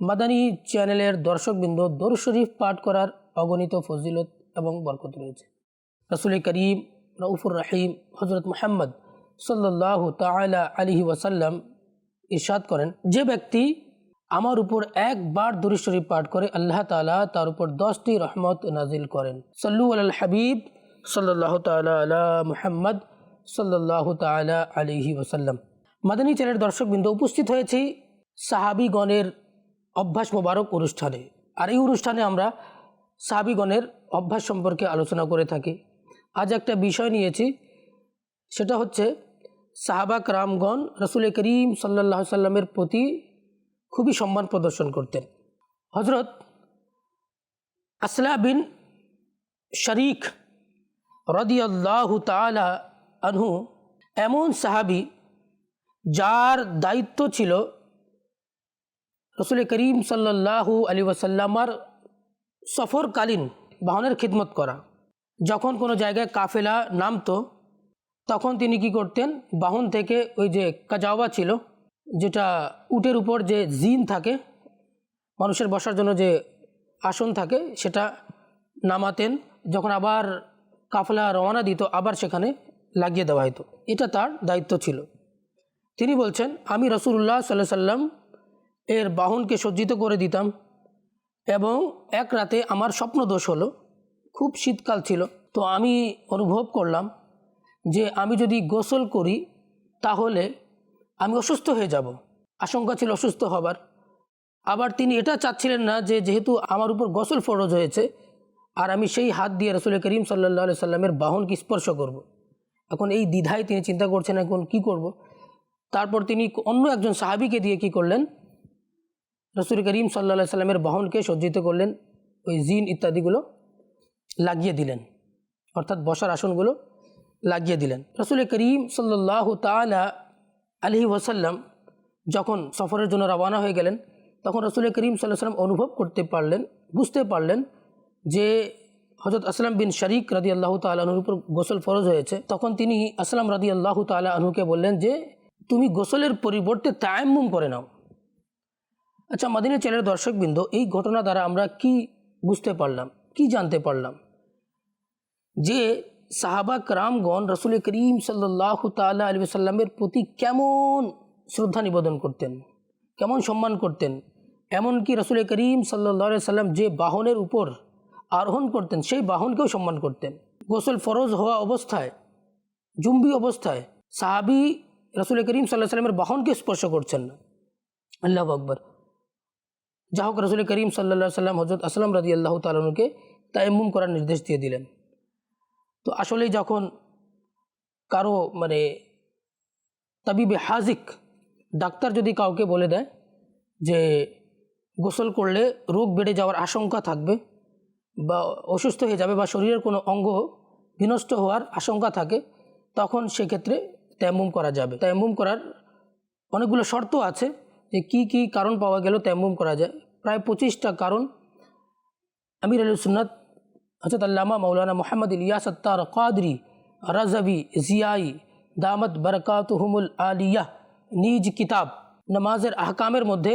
মাদানী চ্যানেলের দর্শকবৃন্দ দরুদ শরীফ পাঠ করার অগণিত ফজিলত এবং বরকত রয়েছে। রসুল করিম, রউফুর রাহিম হজরত মোহাম্মদ সাল্লাহ তালা আলহি ওয়াসাল্লাম ইরশাদ করেন, যে ব্যক্তি আমার উপর একবার দরুদ শরীফ পাঠ করে আল্লাহ তালা তার উপর দশটি রহমত নাজিল করেন। সল্লু আল হাবিব সাল্লাহ তালা আলা মুহাম্মদ সাল্লাহ তালা আলিহি ওসাল্লাম মাদানী চ্যানেলের দর্শকবৃন্দ উপস্থিত হয়েছি সাহাবিগণের অভ্যাস মোবারক অনুষ্ঠানে। আর এই অনুষ্ঠানে আমরা সাহাবিগণের অভ্যাস সম্পর্কে আলোচনা করে থাকি। আজ একটা বিষয় নিয়েছি, সেটা হচ্ছে সাহাবাক রামগণ রসুল করিম সাল্লাহ সাল্লামের প্রতি খুবই সম্মান প্রদর্শন করতেন। হজরত আসলা বিন শরিক রদিয়াল্লাহ তালা আনহু এমন সাহাবি যার দায়িত্ব ছিল রসুল করিম সাল্লাহু আলী ওয়াসাল্লামার সফরকালীন বাহনের খিদমত করা। যখন কোনো জায়গায় কাফেলা নামতো, তখন তিনি কি করতেন? বাহন থেকে ওই যে কাজাওয়া ছিল, যেটা উটের উপর যে জিন থাকে, মানুষের বসার জন্য যে আসন থাকে, সেটা নামাতেন। যখন আবার কাফেলা রওনা দিত, আবার সেখানে লাগিয়ে দেওয়া হতো এটা তার দায়িত্ব ছিল। তিনি বলছেন, আমি রসুল্লাহ সাল্লাহ সাল্লাম এর বাহনকে সজ্জিত করে দিতাম এবং এক রাতে আমার স্বপ্ন দোষ হলো খুব শীতকাল ছিল, তো আমি অনুভব করলাম যে আমি যদি গোসল করি তাহলে আমি অসুস্থ হয়ে যাব আশঙ্কা ছিল অসুস্থ হবার আবার তিনি এটা চাচ্ছিলেন না যে যেহেতু আমার উপর গোসল ফরজ হয়েছে আর আমি সেই হাত দিয়ে রসুল করিম সাল্লা সাল্লামের বাহনকে স্পর্শ করব। এখন এই দ্বিধায় তিনি চিন্তা করছেন, এখন কি করব। তারপর তিনি অন্য একজন সাহাবিকে দিয়ে কি করলেন রসুল করিম সাল্লা সাল্লামের বাহনকে সজ্জিত করলেন, ওই জিন ইত্যাদিগুলো লাগিয়ে দিলেন। অর্থাৎ বসার আসনগুলো লাগিয়ে দিলেন। রসুল করিম সাল্লাহ তালা আলহি ওয়াসাল্লাম যখন সফরের জন্য রওনা হয়ে গেলেন, তখন রসুল করিম সাল্লাহ সাল্লাম অনুভব করতে পারলেন, বুঝতে পারলেন যে হজরত আসলাম বিন শরিক রাদি আল্লাহ তালুর উপর গোসল ফরজ হয়েছে। তখন তিনি আসলাম রাদি আল্লাহ তালা আনহুকে বললেন যে, তুমি গোসলের পরিবর্তে তায়াম্মুম করে নাও। আচ্ছা মাদিনা চ্যানেলের দর্শকবৃন্দ, এই ঘটনা দ্বারা আমরা কি বুঝতে পারলাম, কি জানতে পারলাম? যে সাহাবা রামগণ রসুল করিম সাল্লাহ তাল্লাহ আলী সাল্লামের প্রতি কেমন শ্রদ্ধা নিবেদন করতেন, কেমন সম্মান করতেন, এমনকি রসুল করিম সাল্লাহ সাল্লাম যে বাহনের উপর আরোহণ করতেন, সেই বাহনকেও সম্মান করতেন। গোসল ফরজ হওয়া অবস্থায়, জুম্বি অবস্থায় সাহাবি রসুল করিম সাল্লাহ সাল্লামের বাহনকে স্পর্শ করছেন। না আল্লাহ আকবর। যা হোক রসুল করিম সাল্লা সাল্লাম হজরত আসলাম রাজি আল্লাহ তালুকে তাইমুম করার নির্দেশ দিয়ে দিলেন। তো আসলেই যখন কারও মানে তাবিবে হাজিক ডাক্তার যদি কাউকে বলে দেয় যে গোসল করলে রোগ বেড়ে যাওয়ার আশঙ্কা থাকবে বা অসুস্থ হয়ে যাবে বা শরীরের কোনো অঙ্গ বিনষ্ট হওয়ার আশঙ্কা থাকে, তখন সেক্ষেত্রে তেমুম করা যাবে। তেমুম করার অনেকগুলো শর্ত আছে যে কি কি কারণ পাওয়া গেল তেমুম করা যায়। প্রায় পঁচিশটা কারণ। আমির আলী সুন্নত হজরত আল্লামা মৌলানা মোহাম্মদ ইলিয়াস আত্তার কাদরি, রাজবি, জিয়াই, দামত বরকাতহুমুল আলিয়া নিজ কিতাব নামাজের আহকামের মধ্যে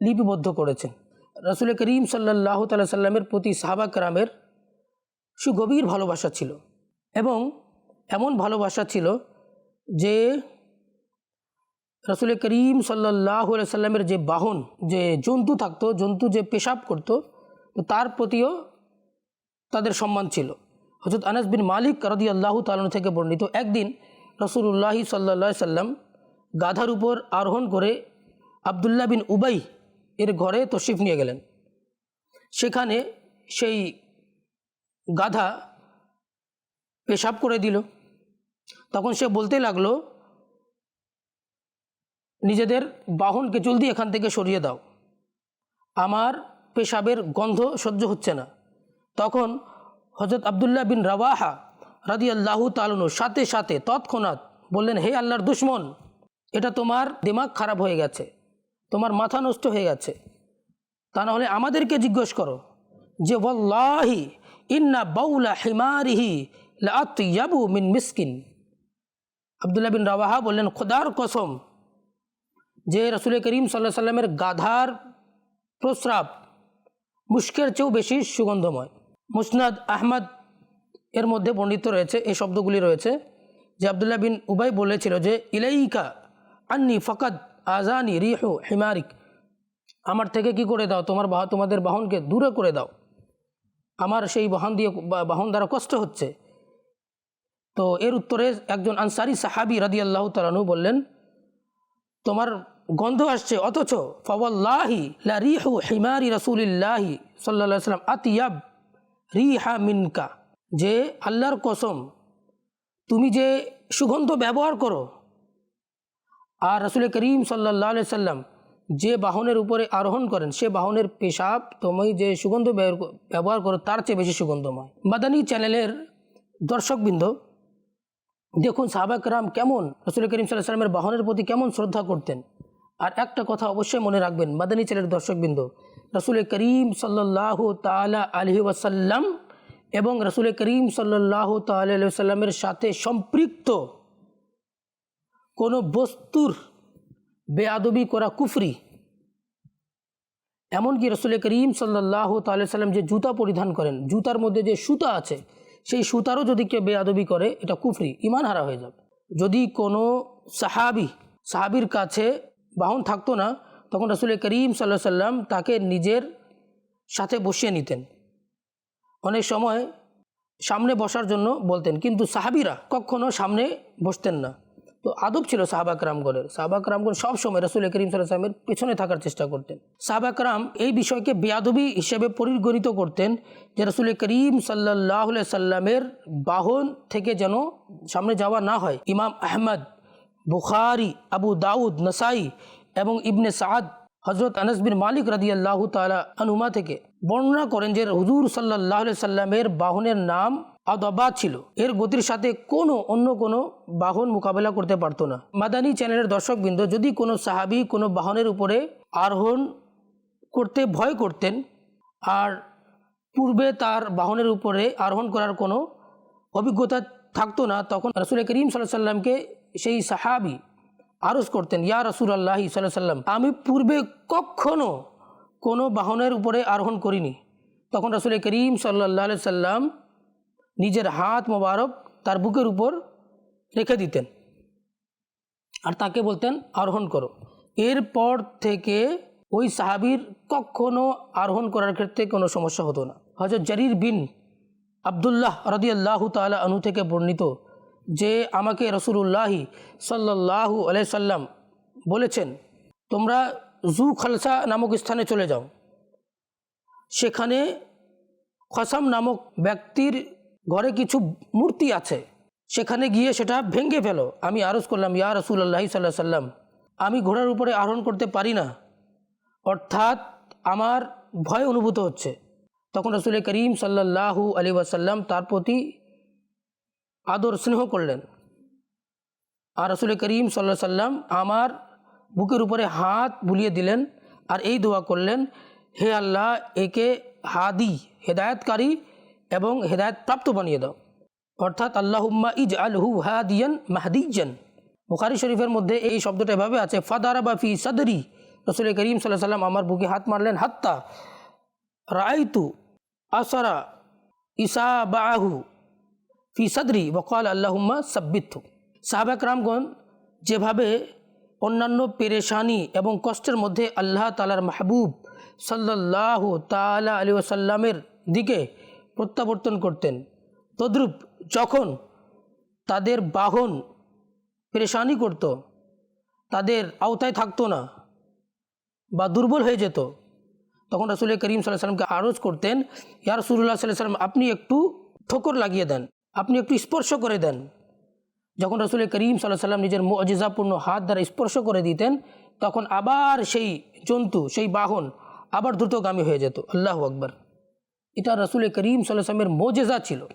লিপিবদ্ধ করেছেন। রসুল করিম সাল্লাহ তাল্লাহ সাল্লামের প্রতি সাহাবা কারামের সুগভীর ভালোবাসা ছিল এবং এমন ভালোবাসা ছিল যে রসুল করিম সাল্লাহ সাল্লামের যে বাহন, যে জন্তু থাকতো, জন্তু যে পেশাব করতো তার প্রতিও তাদের সম্মান ছিল। হজরত আনাস বিন মালিক রদি আল্লাহ তালন থেকে বর্ণিত একদিন রসুল্লাহি সাল্লা সাল্লাম গাধার উপর আরোহণ করে আবদুল্লাহ বিন উবাই এর ঘরে তশিফ নিয়ে গেলেন। সেখানে সেই গাধা পেশাব করে দিল। তখন সে বলতে লাগল নিজেদের বাহনকে জলদি এখান থেকে সরিয়ে দাও। আমার পেশাবের গন্ধ সহ্য হচ্ছে না। তখন হজরত আবদুল্লাহ বিন রাওয়াহা রাদি আল্লাহ তালনু সাথে সাথে তৎক্ষণাৎ বললেন, হে আল্লাহর দুশ্মন, এটা তোমার দিমাগ খারাপ হয়ে গেছে, তোমার মাথা নষ্ট হয়ে গেছে। তা না হলে আমাদেরকে জিজ্ঞেস করো যে, ওয়াল্লাহি ইন্না বাউলা হিমারিহি লাতিয়াবু মিন মিসকিন। আবদুল্লাহ বিন রাওয়াহা বললেন, খোদার কসম যে রসুল করিম সাল্লাহ সাল্লামের গাধার প্রস্রাব মুস্কের চেয়েও বেশি সুগন্ধময়। মুসনাদ আহমদ এর মধ্যে বর্ণিত রয়েছে, এই শব্দগুলি রয়েছে, যে আবদুল্লাহ বিন উবাই বলেছিল যে, ইলাইকা আন্নি ফকাত আজানি রিহু হিমারিক। আমার থেকে কি করে দাও? তোমার বাহ, তোমাদের বাহনকে দূরে করে দাও। আমার সেই বাহন দিয়ে বাহন দ্বারা কষ্ট হচ্ছে। তো এর উত্তরে একজন আনসারি সাহাবি রাদি আল্লাহ তালানু বললেন, তোমার গন্ধ আসছে, অথচ ফওয়াল্লাহি লা হিমারি রাসূলিল্লাহি আলাইহি সাল্লাম আতিয়াব রিহা মিনকা। যে আল্লাহর কসম, তুমি যে সুগন্ধ ব্যবহার করো, আর রসুল করিম সাল্লাহ আলি সাল্লাম যে বাহনের উপরে আরোহণ করেন, সে বাহনের পেশাব তুমি যে সুগন্ধ ব্যবহার করো তার চেয়ে বেশি সুগন্ধময়। মাদানী চ্যানেলের দর্শকবৃন্দ, দেখুন সাহাবাক রাম কেমন রসুল করিম সাল্লাহ সাল্লামের বাহনের প্রতি কেমন শ্রদ্ধা করতেন। আর একটা কথা অবশ্যই মনে রাখবেন, মাদানী চ্যানেলের দর্শকবৃন্দ, রসুল করিম সাল্লাহ তালা আলহি ওয়াসাল্লাম এবং রসুল করিম সাল্লাহ তাল সাল্লামের সাথে সম্পৃক্ত কোনো বস্তুর বেআদবি করা কুফরি, এমনকি রসুল করিম সাল্লাহ সাল্লাম যে জুতা পরিধান করেন, জুতার মধ্যে যে সুতা আছে, সেই সুতারও যদি কেউ বেআদবি করে, এটা কুফরি ইমান হারা হয়ে যাবে। যদি কোনো সাহাবি, সাহাবির কাছে বাহন থাকতো না, তখন রসুল করিম সাল্লাহ সাল্লাম তাকে নিজের সাথে বসিয়ে নিতেন। অনেক সময় সামনে বসার জন্য বলতেন, কিন্তু সাহাবিরা কখনো সামনে বসতেন না। তো আদব ছিল সাহাবাক রামগণের সাহাবাক রামগণ সবসময় রসুল করিম সাল্লামের পেছনে থাকার চেষ্টা করতেন। সাহাবাক রাম এই বিষয়কে বেয়াদবি হিসেবে পরিগণিত করতেন যে রসুল করিম সাল্লাহ সাল্লামের বাহন থেকে যেন সামনে যাওয়া না হয়। ইমাম আহমদ বুখারি, আবু দাউদ, নসাই এবং ইবনে সাদ হজরত আনস বিন মালিক রাদি আল্লাহ তালা আনুমা থেকে বর্ণনা করেন যে হুজুর সাল্লাহ সাল্লামের বাহনের নাম আদবা ছিল। এর গতির সাথে কোনো অন্য কোনো বাহন মোকাবেলা করতে পারতো না। মাদানী চ্যানেলের দর্শকবৃন্দ যদি কোনো সাহাবি কোনো বাহনের উপরে আরোহণ করতে ভয় করতেন, আর পূর্বে তার বাহনের উপরে আরোহণ করার কোনো অভিজ্ঞতা থাকতো না, তখন রসুল করিম সাল্লাহ সাল্লামকে সেই সাহাবি আরজ করতেন, ইয়া রসুল আল্লাহ সাল্লাম আমি পূর্বে কখনো কোনো বাহনের উপরে আরোহণ করিনি। তখন রসুল করিম সাল্লাহ সাল্লাম নিজের হাত মোবারক তার বুকের উপর রেখে দিতেন আর তাকে বলতেন, আরোহণ করো। এরপর থেকে ওই সাহাবির কখনো আরোহণ করার ক্ষেত্রে কোনো সমস্যা হতো না। হজরত জারির বিন আবদুল্লাহ রদিয়াল্লাহ তালা আনু থেকে বর্ণিত যে আমাকে রসুল্লাহি সাল্লাহু আলাইসাল্লাম বলেছেন, তোমরা জু খালসা নামক স্থানে চলে যাও। সেখানে খসাম নামক ব্যক্তির ঘরে কিছু মূর্তি আছে। সেখানে গিয়ে সেটা ভেঙে ফেলো। আমি আরজ করলাম, ইয়া রসুল আল্লাহি সাল্লাহ সাল্লাম, আমি ঘোড়ার উপরে আরোহণ করতে পারি না। অর্থাৎ আমার ভয় অনুভূত হচ্ছে। তখন রসুল করিম সাল্লাহু আলী ওয়াসাল্লাম তার প্রতি আদর স্নেহ করলেন। আর রসুল করিম সাল্লাহ সাল্লাম আমার বুকের উপরে হাত বুলিয়ে দিলেন আর এই দোয়া করলেন, হে আল্লাহ, একে হাদি, হেদায়তকারী এবং হেদায়ত প্রাপ্ত বানিয়ে দাও। অর্থাৎ, আল্লাহুম্মা ইজ আলহু হাদিয়ান মাহদিজান বুখারি শরীফের মধ্যে এই শব্দটা এভাবে আছে ফাদারা বা ফি সদরি। রসুল করিম সাল্লাহ সাল্লাম আমার বুকে হাত মারলেন, হাত্তা রায়তু আসরা ইসা বাহু ফি সদরি বকাল আল্লাহুম্মা সাব্বিত সাহাবাক রামগণ যেভাবে অন্যান্য পেরেশানি এবং কষ্টের মধ্যে আল্লাহ তালার মাহবুব সাল্লাহ তালা আলী ওসাল্লামের দিকে প্রত্যাবর্তন করতেন, তদ্রূপ যখন তাদের বাহন পেরেশানি করত, তাদের আওতায় থাকতো না বা দুর্বল হয়ে যেত, তখন রসুল করিম সাল্লাহ সাল্লামকে আরজ করতেন, ইয়া রসুল্লাহ সাল্লাহ সাল্লাম আপনি একটু ঠোকর লাগিয়ে দেন। আপনি একটু স্পর্শ করে দেন। যখন রসুল করিম সাল্লাহ সাল্লাম নিজের মজিজাপূর্ণ হাত দ্বারা স্পর্শ করে দিতেন, তখন আবার সেই জন্তু, সেই বাহন আবার দ্রুতগামী হয়ে যেত। আল্লাহ আকবর। এটা রসুল করিম সাল্লামের মোজেজা ছিল।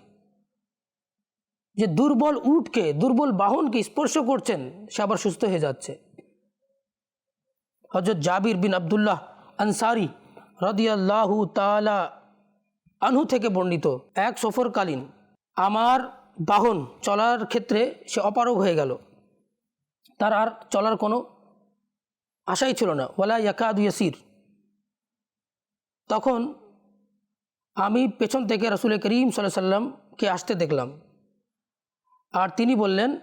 যে দুর্বল উঠকে দুর্বল বাহনকে স্পর্শ করছেন, সে আবার সুস্থ হয়ে যাচ্ছে। হজরত জাবির বিন আবদুল্লাহ আনসারি রদিয়াল্লাহু তালা আনহু থেকে বর্ণিত এক সফরকালীন আমার বাহন চলার ক্ষেত্রে সে অপারগ হয়ে গেল। তার আর চলার কোনো আশাই ছিল না। ওয়ালা ইয়াকাদু ইয়াসির। তখন আমি পেছন থেকে রসুল করিম সাল্লাহ সাল্লামকে আসতে দেখলাম। আর তিনি বললেন,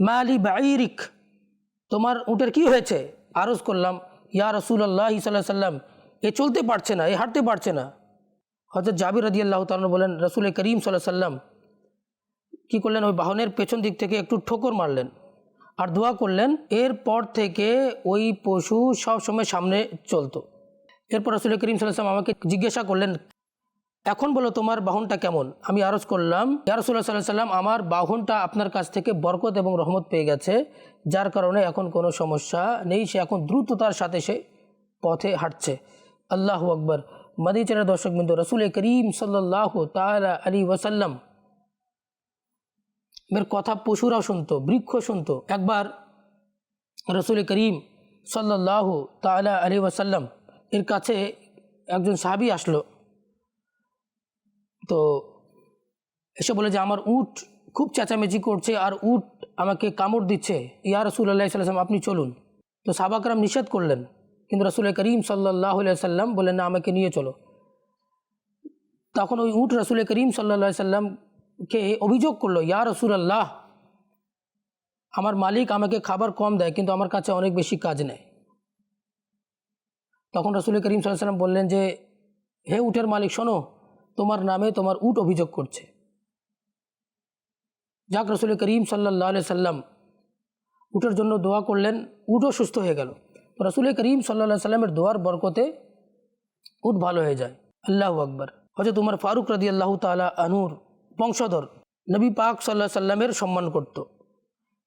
মালি বাইরিক তোমার উটের কি হয়েছে? আরজ করলাম, ইয়া রসুল আল্লাহ সাল্লাহ সাল্লাম, এ চলতে পারছে না, এ হাঁটতে পারছে না। হজরত জাবির রদি আল্লাহ তালন বলেন, রসুল করিম সাল্লাহ সাল্লাম কী করলেন? ওই বাহনের পেছন দিক থেকে একটু ঠোকর মারলেন আর দোয়া করলেন, এরপর থেকে ওই পশু সব সময় সামনে চলতো। এরপর রসুল করিম সাল্লাম আমাকে জিজ্ঞাসা করলেন, এখন বলো তোমার বাহনটা কেমন? আমি আরজ করলাম ইয়ারসুল্লাহ সাল্লাহ সাল্লাম আমার বাহনটা আপনার কাছ থেকে বরকত এবং রহমত পেয়ে গেছে, যার কারণে এখন কোনো সমস্যা নেই, সে এখন দ্রুততার সাথে সে পথে হাঁটছে। আল্লাহ আকবর। মাদিচের দর্শক বিন্দু রসুল করিম সাল্লাহ তালা আলী ওয়াসাল্লাম। এর কথা পশুরাও শুনতো, বৃক্ষ শুনতো। একবার রসুল করিম সাল্লাহ তালা আলী ওয়াসাল্লাম এর কাছে একজন সাহাবি আসলো। তো এসে বলে যে, আমার উট খুব চেঁচামেচি করছে আর উট আমাকে কামড় দিচ্ছে। ইয়া রসুল আল্লাহ সাল্লাম আপনি চলুন। তো সাবাকরাম নিষেধ করলেন। কিন্তু রসুল করিম সাল্লাহ সাল্লাম বললেন, না, আমাকে নিয়ে চলো। তখন ওই উট রসুল করিম সাল্লা সাল্লামকে অভিযোগ করল, ইয়া রসুল আল্লাহ আমার মালিক আমাকে খাবার কম দেয়, কিন্তু আমার কাছে অনেক বেশি কাজ নেয় তখন রসুল করিম সাল্লাহ সাল্লাম বললেন যে, হে উটের মালিক, শোনো, তোমার নামে তোমার উট অভিযোগ করছে। যাক, রসুল করিম সাল্লাহ সাল্লাম উটের জন্য দোয়া করলেন, উটও সুস্থ হয়ে গেল। তো রসুল করিম সাল্লা সাল্লামের দোয়ার বরকতে উট ভালো হয়ে যায়। আল্লাহ আকবর। হয়তো তোমার ফারুক রাদি আল্লাহ তালা আনুর বংশধর নবী পাক সাল্লাহ সাল্লামের সম্মান করত।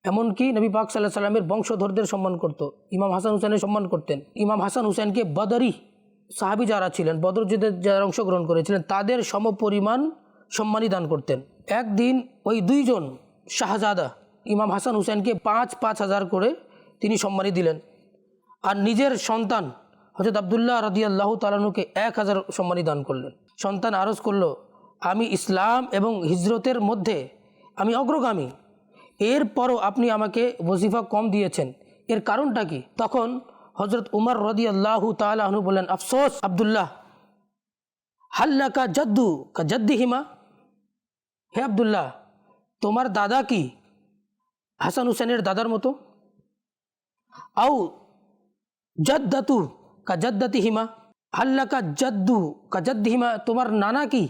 এমনকি নবী পাক সাল্লাহ সাল্লামের বংশধরদের সম্মান করত। ইমাম হাসান হুসেনের সম্মান করতেন। ইমাম হাসান হুসেনকে বদরি সাহাবি যারা ছিলেন, বদর যুদ্ধে যারা অংশগ্রহণ করেছিলেন, তাদের সমপরিমাণ সম্মানী দান করতেন। একদিন ওই দুইজন শাহজাদা ইমাম হাসান হুসেনকে পাঁচ পাঁচ হাজার করে তিনি সম্মানী দিলেন। আর নিজের সন্তান হজরত আবদুল্লাহ রদি আল্লাহ তালানুকে এক হাজার সম্মানী দান করলেন। সন্তান আরজ করল, আমি ইসলাম এবং হিজরতের মধ্যে আমি অগ্রগামী। এরপরও আপনি আমাকে ওজিফা কম দিয়েছেন। এর কারণটা কি? তখন হজরত উমর রদি আল্লাহ তালু বললেন, আফসোস, আবদুল্লাহ। হাল্লা কা জদ্দু কা জদ্দি হিমা হে আবদুল্লাহ, তোমার দাদা কি? হাসান হুসেনের দাদার মতো। আউ জদ্দাতু কা জদ্দাতি হিমা হাল্লা কা জদ্দু কাজদ্দি হিমা তোমার নানা কি?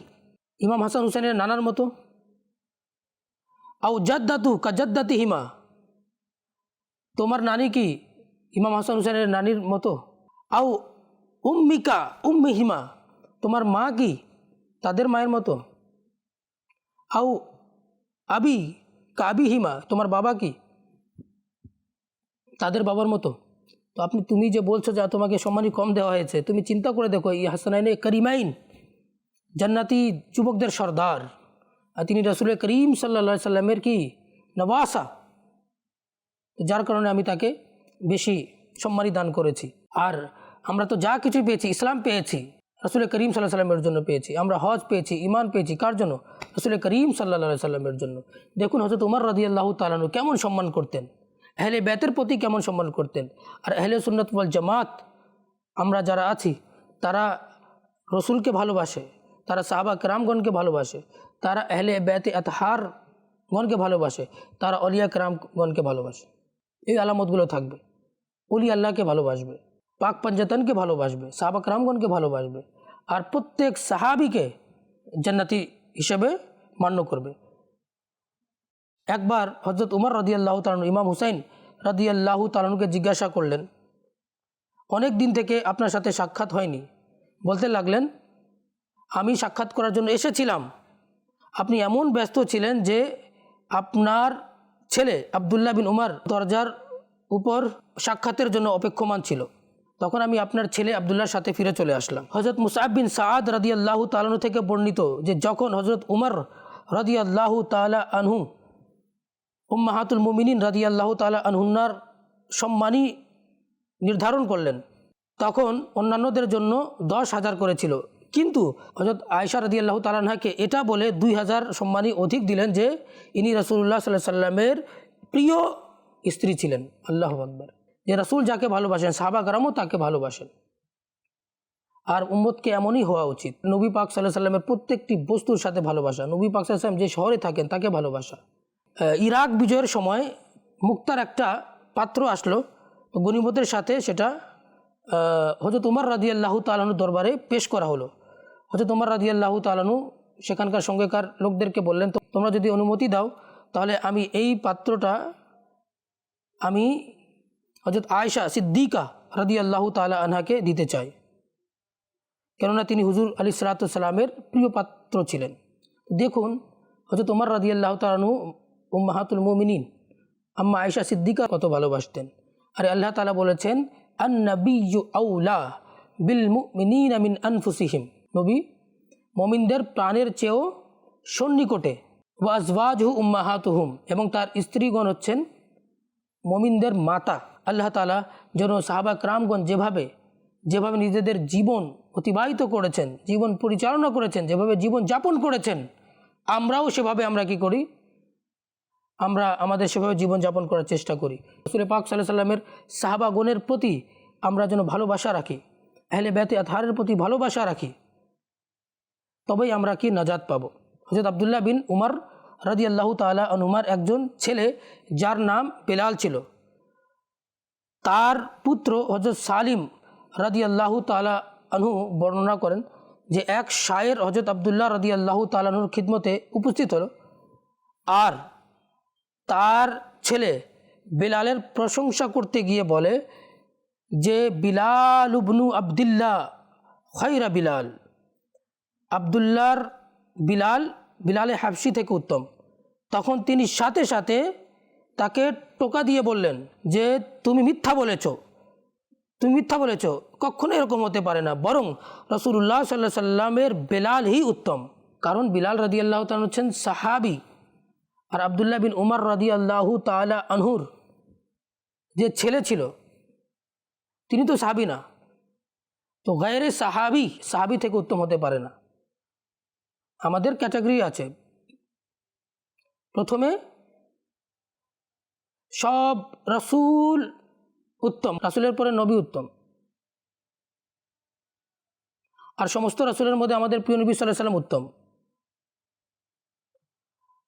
ইমাম হাসান হুসেনের নানার মতো। আউ জদ্দাতু কা জদ্দাতি হিমা তোমার নানি কি? ইমাম হাসান হুসেনের নানির মতো। আউ উম্মিকা উম্মি হিমা তোমার মা কি? তাদের মায়ের মতো। আউ আবি কাবি হিমা তোমার বাবা কি? তাদের বাবার মতো। তো আপনি, তুমি যে বলছো যে তোমাকে সম্মানই কম দেওয়া হয়েছে, তুমি চিন্তা করে দেখো এই হাসানাইনে করিমাইন, জান্নাতি যুবকদের সর্দার। আর তিনি রসুল করিম সাল্লা সাল্লামের কি? নবাসা যার কারণে আমি তাকে বেশি সম্মানী দান করেছি। আর আমরা তো যা কিছু পেয়েছি, ইসলাম পেয়েছি, রসুল করিম সাল্লাহ সাল্লামের জন্য পেয়েছি। আমরা হজ পেয়েছি ইমান পেয়েছি, কার জন্য? রসুল করিম সাল্লা সাল্লামের জন্য। দেখুন হজরত উমর রদি আল্লাহ তালানু কেমন সম্মান করতেন। আহলে বেতের প্রতি কেমন সম্মান করতেন? আর আহলে সুন্নত ওয়াল জামাত, আমরা যারা আছি, তারা রসুলকে ভালোবাসে, তারা সাহাবা কেরামগণকে ভালোবাসে, তারা আহলে বেতে আতহার গণকে ভালোবাসে, তারা অলিয়া কেরামগণকে ভালোবাসে। এই আলামতগুলো থাকবে। অলি আল্লাহকে ভালোবাসবে, পাক পঞ্জাতনকে ভালোবাসবে, সাহাবা কেরামগণকে ভালোবাসবে, আর প্রত্যেক সাহাবিকে জান্নাতি হিসেবে মান্য করবে। একবার হজরত উমর রদি আল্লাহ তালন ইমাম হুসাইন রদি আল্লাহ তালনকে জিজ্ঞাসা করলেন, অনেক দিন থেকে আপনার সাথে সাক্ষাৎ হয়নি। বলতে লাগলেন, আমি সাক্ষাৎ করার জন্য এসেছিলাম। আপনি এমন ব্যস্ত ছিলেন যে আপনার ছেলে আবদুল্লাহ বিন উমার দরজার উপর সাক্ষাতের জন্য অপেক্ষমান ছিল। তখন আমি আপনার ছেলে আবদুল্লাহর সাথে ফিরে চলে আসলাম। হজরত মুসাব বিন সাদ রাদি তালানু থেকে বর্ণিত যে যখন হজরত উমর রাদি আল্লাহ তালা আনহু উম্মাহাতুল মুমিনিন রাদি আল্লাহ তালা আনহুন্নার সম্মানী নির্ধারণ করলেন। তখন অন্যান্যদের জন্য দশ হাজার করেছিল। কিন্তু হজরত আয়সা রাদি আল্লাহ তালাহাকে এটা বলে দুই হাজার সম্মানী অধিক দিলেন যে, ইনি রসুল্লাহ সাল্লাহ সাল্লামের প্রিয় স্ত্রী ছিলেন। আল্লাহ আকবর। যে রসুল যাকে ভালোবাসেন সাহাবা গ্রামও তাকে ভালোবাসেন। আর উম্মতকে এমনই হওয়া উচিত। নবী পাক সাল্লাহ সাল্লামের প্রত্যেকটি বস্তুর সাথে ভালোবাসা। নবী পাক সাল্লাহ সাল্লাম যে শহরে থাকেন, তাকে ভালোবাসা। ইরাক বিজয়ের সময় মুক্তার একটা পাত্র আসলো গনিমতের সাথে, সেটা হজরত উমর রাজি আল্লাহ তালানুর দরবারে পেশ করা হলো। হজরত উমর রাজি আল্লাহ তালানু সেখানকার সঙ্গেকার লোকদেরকে বললেন, তো তোমরা যদি অনুমতি দাও, তাহলে আমি এই পাত্রটা, আমি হজরত আয়সা সিদ্দিকা রাদি আল্লাহ তালা আনহাকে দিতে চাই। কেননা তিনি হুজুর আলী সালাতামের প্রিয় পাত্র ছিলেন। দেখুন হজরত উমর রাদি আল্লাহ তালানু উম্মাহাতুল মোমিনিন। আম্মা আয়সা সিদ্দিকা কত ভালোবাসতেন। আর আল্লাহ তালা বলেছেন আউলা বিল মুমিনিন মিন আনফুসিহিম। নবী, মমিনদের প্রাণের চেয়েও সন্নিকটে। ওয়াজওয়াজহু উম্মাহাতুহুম এবং তার স্ত্রীগণ হচ্ছেন মমিনদের মাতা। আল্লাহ তালা যেন সাহাবা ক্রামগণ যেভাবে যেভাবে নিজেদের জীবন অতিবাহিত করেছেন, জীবন পরিচালনা করেছেন, যেভাবে জীবন যাপন করেছেন, আমরাও সেভাবে আমরা কি করি? আমরা আমাদের সেভাবে জীবনযাপন করার চেষ্টা করি। রসুল পাক সাল্লাহ সাল্লামের সাহাবাগণের প্রতি আমরা যেন ভালোবাসা রাখি, আহলে ব্যাতে আধারের প্রতি ভালোবাসা রাখি, তবেই আমরা কি নাজাদ পাব। হজরত আবদুল্লাহ বিন উমর রাজি আল্লাহ তালা অনুমার একজন ছেলে, যার নাম বেলাল ছিল। তার পুত্র হজরত সালিম রাদি আল্লাহ তালা আনহু বর্ণনা করেন যে, এক শায়ের হজরত আবদুল্লাহ রাদি আল্লাহ তালানুর খিদমতে উপস্থিত হলো। আর তার ছেলে বিলালের প্রশংসা করতে গিয়ে বলে যে বিলাল উবনু আবদুল্লাহ খৈরা বিলাল। আবদুল্লাহর বিলাল বিলালে হাফসি থেকে উত্তম। তখন তিনি সাথে সাথে তাকে টোকা দিয়ে বললেন যে তুমি মিথ্যা বলেছ, তুমি মিথ্যা বলেছ, কখনো এরকম হতে পারে না। বরং রসুল্লাহ সাল্লাহ সাল্লামের বেলালই উত্তম। কারণ বিলাল রাদি আল্লাহ তাল হচ্ছেন সাহাবি। আর আবদুল্লাহ বিন উমর রাদি আল্লাহ তালা আনহুর যে ছেলে ছিল, তিনি তো সাহাবি না। তো গায়ের সাহাবি সাহাবি থেকে উত্তম হতে পারে না। আমাদের ক্যাটাগরি আছে। প্রথমে সব রসুল উত্তম, রাসুলের পরে নবী উত্তম। আর সমস্ত রাসুলের মধ্যে আমাদের প্রিয় নবী সাল্লাহ সাল্লাম উত্তম।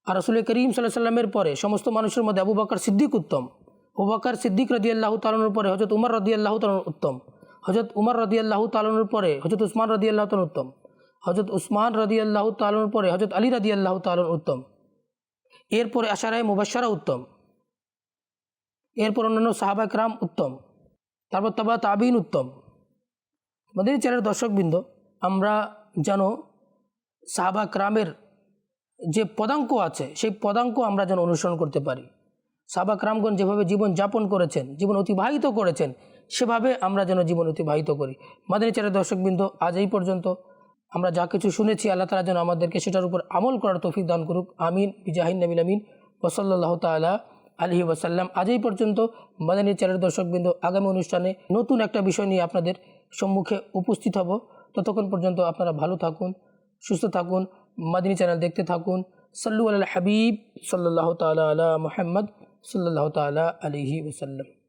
আর রসুল করিম সাল্লাহ সাল্লামের পরে সমস্ত মানুষের মধ্যে আবু বাকর সিদ্দিক উত্তম। আবু বাকর সিদ্দিক রদি আল্লাহ তালনের পরে হজরত উমর রদি আল্লাহ তালন উত্তম। হজরত উমর রদি আল্লাহ তালনের পরে হজরত উসমান রদি আল্লাহ তালন উত্তম। হজরত উসমান রদি আল্লাহ তালনের পরে হজরত আলী রদি আল্লাহ তালন উত্তম। এরপরে আশারায় মুবাসারা উত্তম। এরপর অন্যান্য সাহাবা ক্রাম উত্তম। তারপর তাবা তাবিন উত্তম। আমাদের চ্যানেলের দর্শকবৃন্দ, আমরা যেন সাহাবা ক্রামের যে পদাঙ্ক আছে, সেই পদাঙ্ক আমরা যেন অনুসরণ করতে পারি। সাবাক ক্রামগণ যেভাবে জীবন যাপন করেছেন, জীবন অতিবাহিত করেছেন, সেভাবে আমরা যেন জীবন অতিবাহিত করি। মাদানী চ্যানেলের দর্শকবৃন্দ, আজ এই পর্যন্ত। আমরা যা কিছু শুনেছি, আল্লাহ তালা যেন আমাদেরকে সেটার উপর আমল করার তৌফিক দান করুক। আমিন। বিজাহিন নবীন আমিন। ওসল্লাহ তালা আলহি ওয়াসাল্লাম আজ এই পর্যন্ত মাদানী চ্যানেলের দর্শকবৃন্দ, আগামী অনুষ্ঠানে নতুন একটা বিষয় নিয়ে আপনাদের সম্মুখে উপস্থিত হব। ততক্ষণ পর্যন্ত আপনারা ভালো থাকুন, সুস্থ থাকুন। মাদিনী চ্যানেল দেখতে থাকুন সাল্লু আল হাবিব সাল্লাহ তালা আলা মোহাম্মদ সাল্লাহ তালা আলহি ওসাল্লাম